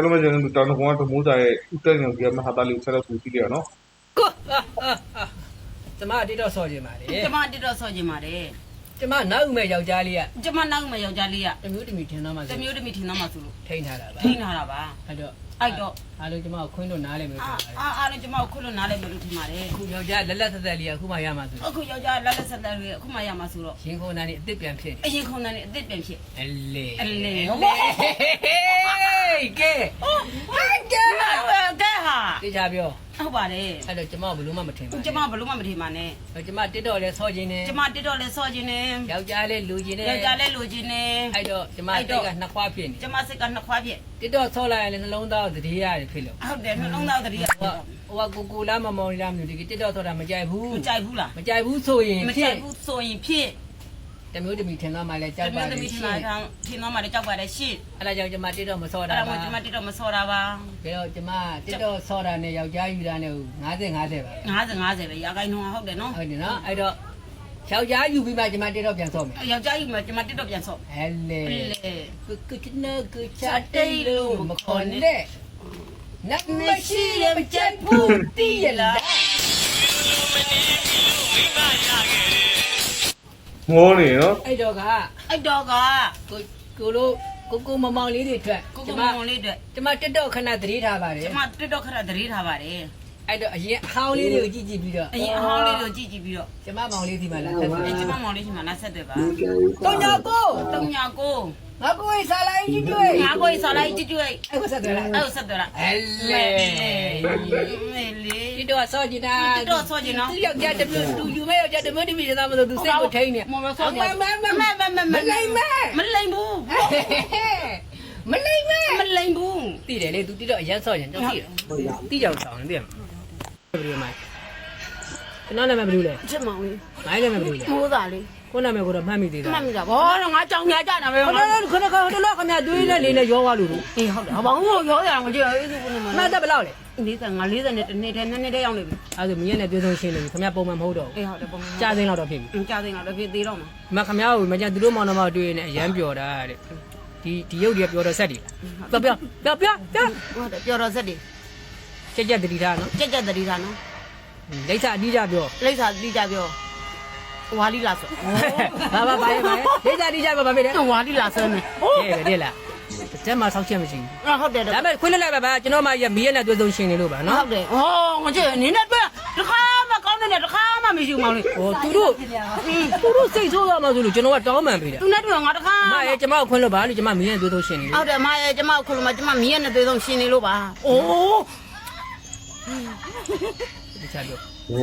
အားလုံးပဲကျွန်တော်တို့တောင်တကွာတမိုးစာရဲ့ဥတက်ညောင်ကြီးကမဟာတာလေးကိုဆက်လက်ပူကြည့်ကြရအောင်နော်ကိုကျမတိတော့ဆော့ခြင်းပါလေကျမတက်တော့ဆော့ခြင်းပါတယ်ကျမနောက်ဦးမဲ့ယောက်ျားလေးကကျမနောက်မှယောက်ျားလေးကတမျိုးတမီထင်တော့မှတဆိုမျိုးတမီထင်တော့မှဆိုလို့ထိန်းထားတာပါထိန်းထားတာပါအဲ့တော့အဲ့တော့အားလုံးကျမကိုခွင်းလို့နားလဲမျိုးထအာင်ပါတယ်အာအားလုံးကျမကိုခွလို့နားလိုက်မလို့ထင်ပါတယ်အခုယောက်ျားလက်လက်သက်သက်လေးကအခုမှရမှာဆိုအခုယောက်ျားလက်လက်ဆက်သက်လေးအခုမှရမှာဆိုတော့ရင်ခုန်တန်းနေအစ်စ်ပြန်ဖြစ်နေအရင်ခုန်တဲ့နဲ့အစ်စ်ပြန်ဖြစ်အလေအလေကဲ ကဲကဲဟာ တေ ချာပြောဟုတ်ပါတယ်အဲ့တော့ကျမဘယ်လို့မှမထင်ပါဘူးကျမဘလို့မှမထင်ပါနဲ့ကျမတစ်တော့လဲဆော့ခြင်းနဲ့ကျမတက်တော့လဲဆော့ခြင်းနဲ့ယောက်ျားလဲလူခြင်းနဲ့ယောက်ျားလဲလိုခြင်းနဲ့အဲ့တော့ကျမတိတ်ကနှစ်ခွားဖြစ်နေကျမစိတ်ကနှစ်ခွားဖြစ်တစ်တော့ဆော့လိုက်ရင်လည်းနှလုံးသားသတိရတယ်ဖြစ်လို့ဟုတ်တယ်နှလုံးသားတတိယဟိုဟိုကကိုကိုလာမမောင်လာမျိုးဒီတစ်တော့ဆော့တာမကြိုက်ဘူးမကြိုက်ဘူးလားမကြိုက်ဘူးဆိုရင်မဖြကြိုစ်က်ဘူးဆိုရင်ဖြစ် တမျိုးတမီထင်တော့မှလည်းကြောက်ပါတလေမီးထရှင်င်တာထင်တော့မှလည်းကြောက်ပါတယ်ရှစ်အဲ့ဒါကြောင့်ကျမတစ်တော့မဆော့အဲ့တာဒါပါမှကျမတက်တော့မဆော့တာပါပြီးတော့ကျမတစ်တော့ဆော့တာနဲ့ယောက်ျားယူတာနဲ့50 50ပါ50 50ပဲရာခိုင်နှုန်းဟုတ်တယ်နော်ဟုတ်တယ်နော်အဲ့တော့ယောက်ျားယူပြီးမှကျမတစ်တော့ပြန်ဆော့မယ်ယောက်ျားကြီးမှကျမတက်တော့ပြန်ဆော့အဲ့လေအဲ့လေကကကနကချတိတ်လို့မခေါ်နဲ့နတ်မရှိရမကြိုက်ဘူးတည်ရလား ငေါနေနော်အဲ့တော့ကအဲ့တော့ကကိုကိုလို့ကိုကိုမမောင်လေးတွေအတွက်ကိုကျကိုမမောင်လေးအတွက်ကျမတက်တော့ခဏသတိထားပါတယ်ကျမတက်တော့ခရသတိထားပါတယ်အဲ့တော့အရင်အဟောင်းလေးတွေကိုကြည့်ကြည့်ပြီးတော့အရင်အဟောင်းလေးကိုကြည့်ကြည့်ပြီးတော့ကျမမောင်လေးဒီမှာလာတက်တယ်အဲ့ကျမမောင်လေးရှိမှလာဆက်တယ်ပါတော့ညာကိုတုံညာကိုငါကိုစားလိုက်ကြည့်တွေ့ငါကိုဆော်လိုက်ကြည့်ကြည့်အဲ့ကိုဆက်တယ်လားအဲ့ဆက်တယ်လားအဲ့လေမေလေဒီ တော့ဆော့ကြည့်တာဒီတော့ဆော့ကြည့်နော်ဒီယောက်ျားတမျိုးသူယူမဲ့ယောက်ျားတမျိုးတမျိုးသားမလို့သူစိတ်ကိုထိန်းနေမောင်မဆော့ကြည့်မမမမမမမလိမ့်မဲမလိမ့်ဘူးမလိမ့်မဲမလိမ့်ဘူးသိတယ်လေသူတိတော့အရန်ဆော့ရင်တော့သိတယ်သိကြအောင်ဆောင်းတယ်သိရမလားဘယ်လိုမိုင်းကျွန်တော်နာမည်ဘယ်လိုလဲချစ်မောင်လေးမိုင်းနာမည်ဘယ်လိုလဲမိုးသားလေးကိုနာမည်ကိုတော့မှတ်မိသေးတာမှတ်မိတာဘောတော့ငါကြောင်ညာကြတာပဲဟုတ်တယ်ခဏခဏတော့ခဏတွေးနေလေးနဲ့ရောသွားလို့လို့အေးဟုတ်တယ်ဘာမှမရောရအောင်မကြည့်အေးဒီဘုန်းမှမှာတ်တယ်ဘယ်လောက်လဲ 40 50 40နဲ့တနေ့တည်းနည်းနည်းတည်းရောက်နေပြီအဲဒါမင်းနဲ့ပြောဆုံးရှင်းနေပြီခမပုံမှန်မဟုတ်တော့အေးဟုတ်တယ်ပုံမှန်ဘူးကြားသိန်းလောက်တော့ဖြစ်ပြီကြာသိတော့တပြည့်သေးတော့မှာမခမကိုမကြသူတို့မောင်နှမတွေ့နေအရန်ပျော်တာတဲ့ဒီဒီရုပ်တွေကပျော်တော့ဆက်တယ်ပြောပြောပြောပြောပြောဟုတ်တယ်ပြောတော့စက်တွေကြက်ကြက်တတိထားနော်ကြက်ကြက်တတိထားနော်လိမ့်စာအကြီးကြပြောလိမ့်စာတိကြပြောဝါလီလာဆိုဘာဘာဘာရဲဘာရဲလိမ့်စာအကြီးကြပြောဘာဖြစ်လဲဝါလီလာဆိုနေတဲ့ပဲတဲ့လား ကျက်မှာဆောက်ချက်မရှိဘူးအာဟုတ်တယ်ဒါပေမဲ့ခွင်းလိုက်ပါဗျာကျွန်တော်မှရမီးရနဲ့တွေ့ဆုံးရှင်နေလို့ပါနော်ဟုတ်တယ်ဟောငါကြည့်နင်းနဲ့တွေ့တခါမှကောင်းတယ်တခါမှမရှိဘူးမောင်လေးဟိုသူတို့သူတို့စိတ်ဆိုးရမှာဆိုလို့ကျွန်တော်ကတောင်းပန်ပေးတာသူနဲ့တွေ့ငါတခါအမရဲ့ကျွန်မကိုခွင်းလို့ပါလို့ကျွန်မမီးရနဲ့တွေ့ဆုံးရှင်နေလို့ဟုတ်တယ်မရဲ့ကျမခုလိုမှကျမမြင်းနဲ့တွေ့ဆုံးရှင်နေလို့ပါအိုးဒီချာပြောဟု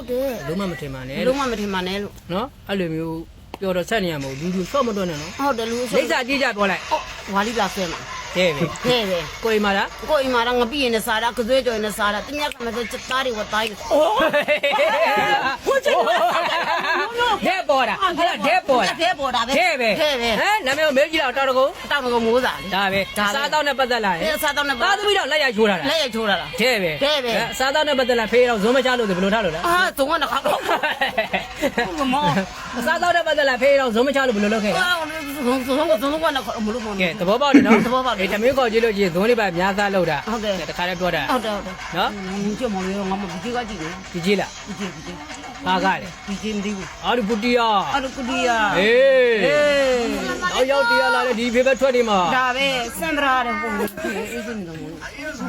တ်တယ်လုံးမမထင်ပါနဲ့လုံးဝမထင်ပါနဲ့လို့နော်အဲ့လိုမျိုး ပျော်တော့ဆက်နေရမဟုတ်လူလူဆော့မတွန်းနဲ့နော်ဟုတ်တယ်လူဆိုလိမ့်စာအကြီးကြပြောလိုက်ဝါလီလာဆွဲမှာတဲ့ပဲဟဲ့ပဲကိုယ်မာလားကိုအိမ်မှာတော့ငပိရင်နဲ့စားတာကသွေးကြော်ရင်နဲ့စားတာတမက်ကမစချက်သားတွေဝတ်တိုင်းအိုးဒဲပေါ်တာအဲ့ဒါဒဲပေါ်တာဒဲ ပေါ်တာပဲဒဲပဲဒဲပဲဟမ်နာမည်ကိုမေးကြည့်တော့တော်တကူတောင်းကမိုးစားလေဒါပဲစားတော့နဲ့ပတ်သက်လာရင်အဲစားတော့နဲ့သားသမီးတော့လက်ရချိုးတာလားလက်ရချိုးတာလားဒဲပဲဒဲပဲစားတော့နဲ့ပတ်သက်လာဖေးတော့ဇုံးမချလို့ဘယ်လိုထားလို့လဲအာသုံးကနခါတော့မမောစားတော့နဲ့ပတ်သက်လာဖေးတော့ဇုံးမချလို့ဘယ်လိုလုပ်ခဲ့လဲအာသုံးသုံးသုံးသုံးကနခါမလို့မကဲသဘောပေါက်တယ်နော်သဘောပေါက်တယ်အေးတမင်းကောကြည့်လို့ကြည့်ဇုံးလေးပါအများသားလောက်တာဟုတ်တယ်တခါတည်းပြောတာဟုတ်တယ်ဟုတ်တယ်နော်ကျမလေးငါမကြည့်ကကြည့်တယ်ဒီကြည့်လားကြည့်ကြည့် ခါခါလေဒီချင်းမသိဘူးအာရူပတီယာအာရူပတီယာအေးအေးနောက်ရောက်တရားလာတဲ့ဒီဖေဘက်ထွက်နေမှာဒါပဲစန္ဒရာတဲ့ပုံအေးစင်းနေတော့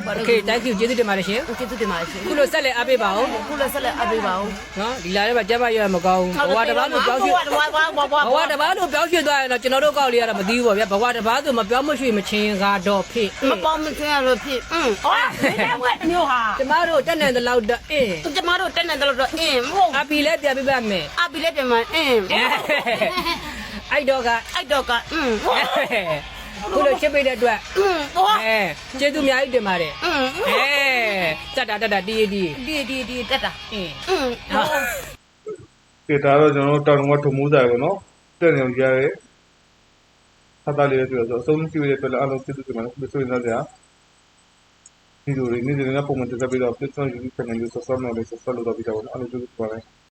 ဘာလို့ Okay thank you ကျေးဇူးတင်ပါတယ်ရှင်ကျေးဇူးတင်ပါတယ်ရှင်ခုလိုဆက်လက်အားပေးပါဦးခုလိုဆက်လက်အားပေးပါဦးနော်ဒီလာတဲ့မှာကြက်ပါရမကောင်းဘဝတစ်ပါးလို့ပြောင်းရွှေ့ဘဝတစ်ပါးလို့ပြောင်းရွှေ့သွားရင်တော့ကျွန်တော်တို့ကောက်လေးကတော့မသိဘူးပေါ့ဗျာဘဝတစ်ပါးဆိုမပြောင်းမရွှေ့မချင်းကတော့ဖြစ်မပေါင်းမချင်းရလို့ဖြစ်အင်းဟောဒီကဘဝတစ်မျိုးဟာကျမတို့တက်နေတလောက်တော့အင်းကျမတို့တက်နေတလောက်တော့အင်းမဟုတ်ဘူးပီလည်းပြန်ပြပါမယ်အပီလည်းပြန်မအင်းအဲ့တော့ကအဲ့တော့ကအင်းခုလိုချစ်ပေးတဲ့အတွက်အဲကျေးဇူးအများကြီးတင်ပါတယ်အဲတတ်တာတတ်တာတီးတီးတီးတီးတီးတတ်တာအင်းဟုတ်ဒါတော့ကျွန်တော်တောင်တော့ထုံမှုစားရပါတော့တက်နေကြရဲဟာတာလေးတွေဆိုတော့အဆုံးမရှိသေးတဲ့အတွက်လည်းအားလုံးကျေးဇူးတင်ပါတယ်ဆိုရင်တော့ ကြာဒီလိုလေးနေ့စဉ်ကပုံမှန်တက်ပြီးတော့ platform YouTube channel ကို subscribe လုပ်လို့ subscribe လုပ်တော့ပြီးတော့အားလုံးကျေးဇူးတင်ပါတယ်